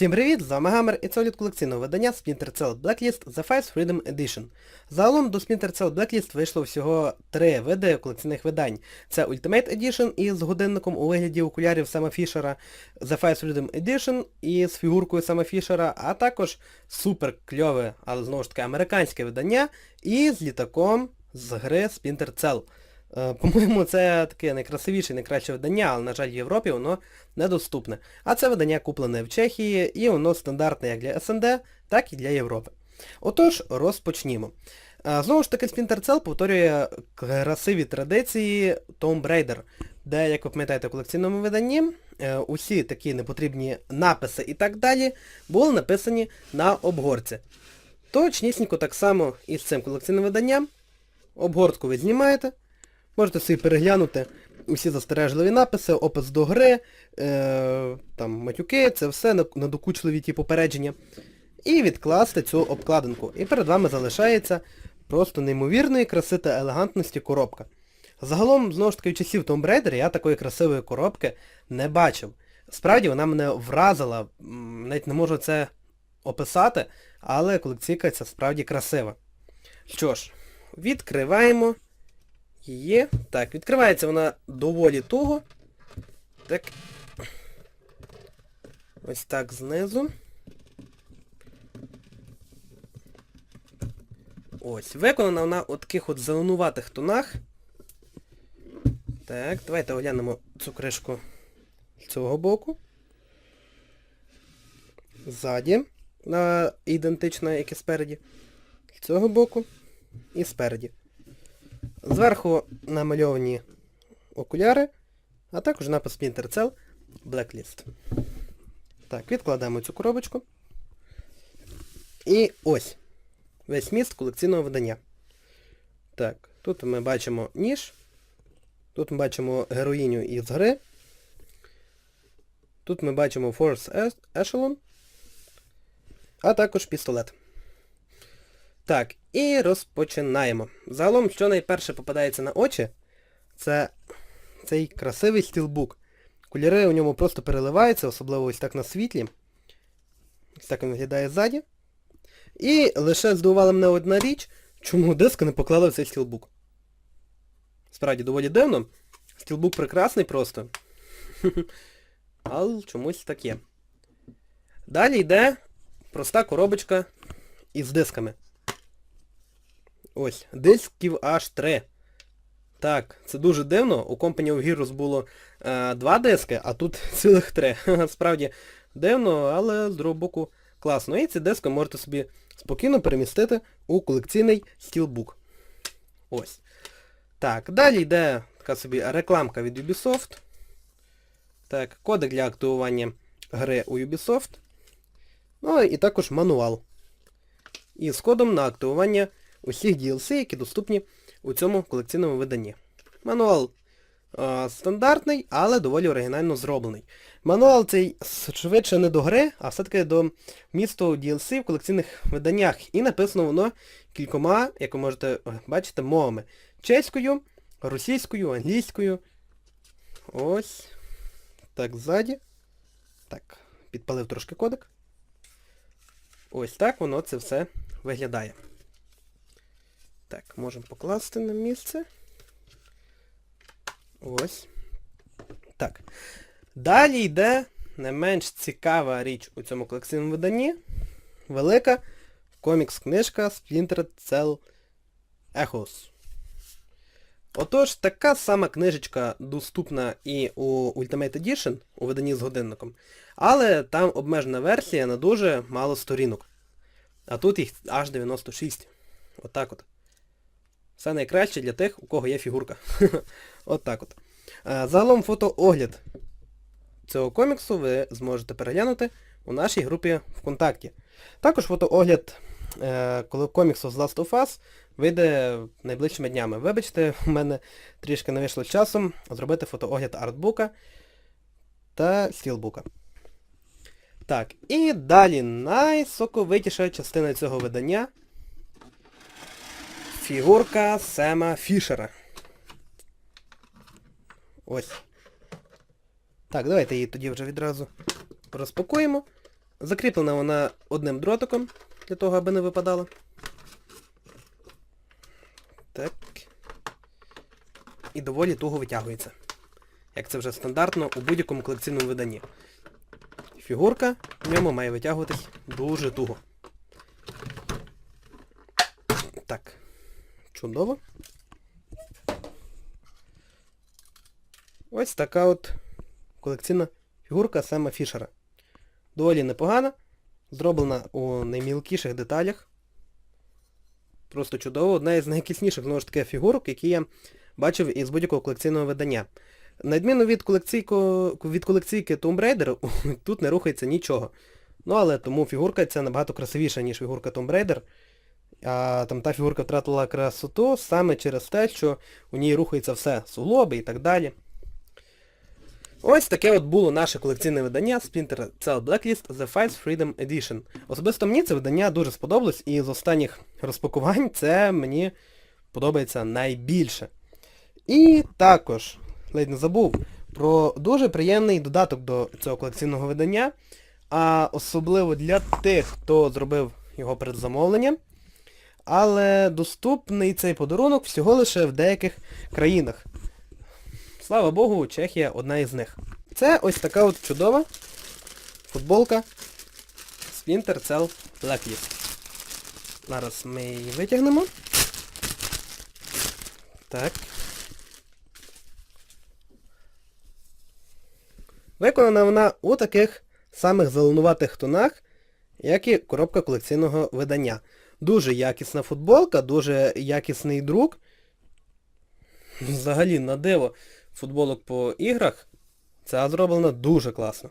Всім привіт, з вами Гамер і це огляд колекційного видання Splinter Cell Blacklist The Five Freedom Edition. Загалом до Splinter Cell Blacklist вийшло всього три види колекційних видань. Це Ultimate Edition із годинником у вигляді окулярів Сема Фішера, The Five Freedom Edition із фігуркою Сема Фішера, а також супер кльове, але знову ж таки американське видання із літаком з гри Splinter Cell. Е, По-моєму, це таке найкрасивіше, і найкраще видання, але, на жаль, в Європі воно недоступне. А це видання куплене в Чехії, і воно стандартне як для СНД, так і для Європи. Отож, розпочнімо. Е, Знову ж таки, Splinter Cell повторює красиві традиції Tomb Raider, де, як ви пам'ятаєте, в колекційному виданні е, усі такі непотрібні написи і так далі були написані на обгорці. Точнісінько так само і з цим колекційним виданням. Обгортку ви знімаєте, можете собі переглянути усі застережливі написи, опис до гри, е, там матюки, це все на- надокучливі ті попередження. І відкласти цю обкладинку. І перед вами залишається просто неймовірної краси та елегантності коробка. Загалом, знову ж таки, в часів Tomb Raider я такої красивої коробки не бачив. Справді вона мене вразила, навіть не можу це описати, але колекційка ця справді красива. Що ж, відкриваємо її. Так, відкривається вона доволі туго. Так. Ось так знизу. Ось, виконана вона у таких от зеленуватих тонах. Так, давайте оглянемо цю кришку з цього боку. Ззаді. Вона ідентична, як і спереді. З цього боку і спереді. Зверху намальовані окуляри, а також напис Splinter Cell Blacklist. Так, відкладаємо цю коробочку. І ось. Весь міст колекційного видання. Так, тут ми бачимо ніж. Тут ми бачимо героїню із гри. Тут ми бачимо Force Echelon. А також пістолет. Так, і розпочинаємо. Загалом, що найперше попадається на очі, це цей красивий стілбук. Кольори у ньому просто переливаються, особливо ось так на світлі. Ось так він виглядає ззаді. І лише здивувала мене одна річ, чому диск не поклали в цей стілбук. Справді, доволі дивно. Стілбук прекрасний просто. Але чомусь так є. Далі йде проста коробочка із дисками. Ось, дисків аж 3. Так, це дуже дивно. У Company of Heroes було е, два диски, а тут цілих три. Справді дивно, але з другого боку класно. І ці диски можете собі спокійно перемістити у колекційний стілбук. Ось. Так, далі йде така собі рекламка від Ubisoft. Так, кодек для активування гри у Ubisoft. Ну і також мануал. І з кодом на активування усіх DLC, які доступні у цьому колекційному виданні. Мануал е, стандартний, але доволі оригінально зроблений. Мануал цей швидше не до гри, а все-таки до місту DLC в колекційних виданнях. І написано воно кількома, як ви можете е, бачити, мовами. Чеською, російською, англійською. Ось. Так, ззаді. Так, підпалив трошки кодек. Ось так воно це все виглядає. Так, можемо покласти на місце. Ось. Так. Далі йде не менш цікава річ у цьому колекційному виданні. Велика комікс-книжка Splinter Cell Echoes. Отож, така сама книжечка доступна і у Ultimate Edition, у виданні з годинником, але там обмежена версія на дуже мало сторінок. А тут їх аж 96. Отак от. Все найкраще для тих, у кого є фігурка. от так от. Е, Загалом фотоогляд цього коміксу ви зможете переглянути у нашій групі ВКонтакті. Також фотоогляд е, коли коміксу з Last of Us вийде найближчими днями. Вибачте, в мене трішки не вийшло часом зробити фотоогляд артбука та стілбука. Так, і далі найсоковитіша частина цього видання. Фігурка Сема Фішера. Ось. Так, давайте її тоді вже відразу розпакуємо. Закріплена вона одним дротиком, для того, аби не випадала. Так. І доволі туго витягується. Як це вже стандартно у будь-якому колекційному виданні. Фігурка в ньому має витягуватись дуже туго. Так. Чудово. Ось така от колекційна фігурка Сема Фішера. Доволі непогана. Зроблена у наймілкіших деталях. Просто чудово. Одна із найкісніших, знову ж таки, фігурок, які я бачив із будь-якого колекційного видання. На відміну від, від колекційки Tomb Raider, тут не рухається нічого. Ну, але тому фігурка ця набагато красивіша, ніж фігурка Tomb Raider. А там та фігурка втратила красоту саме через те, що у ній рухається все суглоби і так далі. Ось таке от було наше колекційне видання Splinter Cell Blacklist The Files Freedom Edition. Особисто мені це видання дуже сподобалось, і з останніх розпакувань це мені подобається найбільше. І також, ледь не забув, про дуже приємний додаток до цього колекційного видання, а особливо для тих, хто зробив його передзамовлення. Але доступний цей подарунок всього лише в деяких країнах. Слава Богу, Чехія одна із них. Це ось така от чудова футболка Splinter Cell Blacklist. Зараз ми її витягнемо. Так. Виконана вона у таких самих зеленуватих тонах, як і коробка колекційного видання. Дуже якісна футболка, дуже якісний друк. Взагалі, на диво футболок по іграх, ця зроблена дуже класно.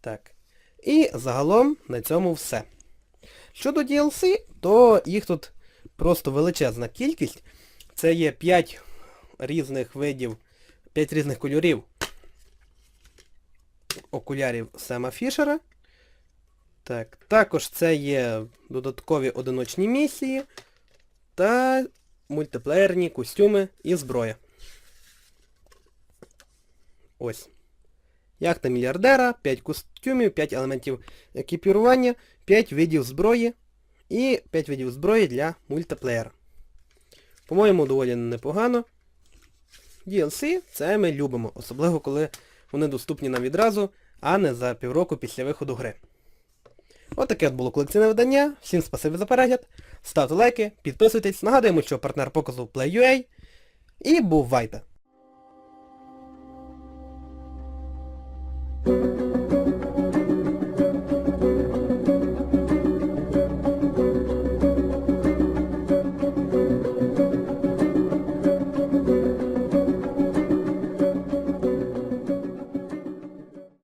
Так. І загалом на цьому все. Щодо DLC, то їх тут просто величезна кількість. Це є 5 різних видів, 5 різних кольорів окулярів Сема Фішера. Так, також це є додаткові одиночні місії та мультиплеєрні костюми і зброя. Ось. Яхта мільярдера, 5 костюмів, 5 елементів екіпірування, 5 видів зброї і 5 видів зброї для мультиплеєра. По-моєму, доволі непогано. DLC це ми любимо, особливо коли вони доступні нам відразу, а не за півроку після виходу гри. Отаке от було колекційне видання. Всім спасибі за перегляд. Ставте лайки, підписуйтесь, нагадуємо, що партнер показу Play.ua. І бувайте!